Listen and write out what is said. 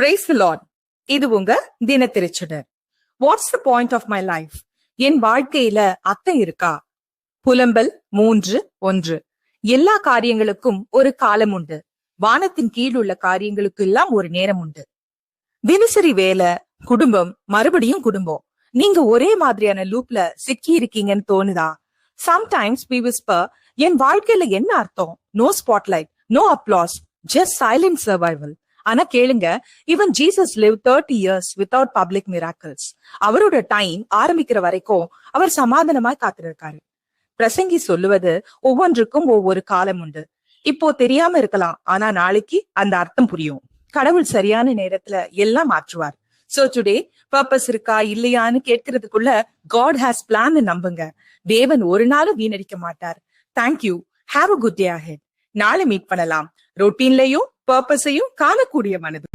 Price lord இது உங்க தினத்திருச்சுடர். What's the point of my life என் வாழ்க்கையில அத்தை இருக்கா? புலம்பல் மூன்று ஒன்று. எல்லா காரியங்களுக்கும் ஒரு காலம் உண்டு. வானத்தின் கீழ் உள்ள காரியங்களுக்கு எல்லாம் ஒரு நேரம் உண்டு. தினசரி வேலை குடும்பம் மறுபடியும் குடும்பம். நீங்க ஒரே மாதிரியான லூப்ல சிக்கி இருக்கீங்கன்னு தோணுதா? சம்டைம்ஸ் பி விஸ்பர் என் வாழ்க்கையில என்ன அர்த்தம்? No spotlight no applause just silent survival ஆனா கேளுங்க even Jesus live thirty years without public miracles அவரோட டைம் ஆரம்பிக்கிற வரைக்கும் அவர் சமாதானமாய் காத்திருக்காரு. பிரசங்கி சொல்லுவது ஒவ்வொன்றுக்கும் ஒவ்வொரு காலம் உண்டு. இப்போ தெரியாம இருக்கலாம் ஆனா நாளைக்கு அந்த அர்த்தம் புரியும். கடவுள் சரியான நேரத்துல எல்லாம் மாற்றுவார். சோ டுடே பர்பஸ் இருக்கா இல்லையான்னு கேட்கறதுக்குள்ள காட் ஹாஸ் பிளான் நம்புங்க. தேவன் ஒரு நாளும் வீணடிக்க மாட்டார். Thank you have a good day ahead நாளை மீட் பண்ணலாம். ரொட்டீன்லயும் பர்பஸையும் காணக்கூடிய மனது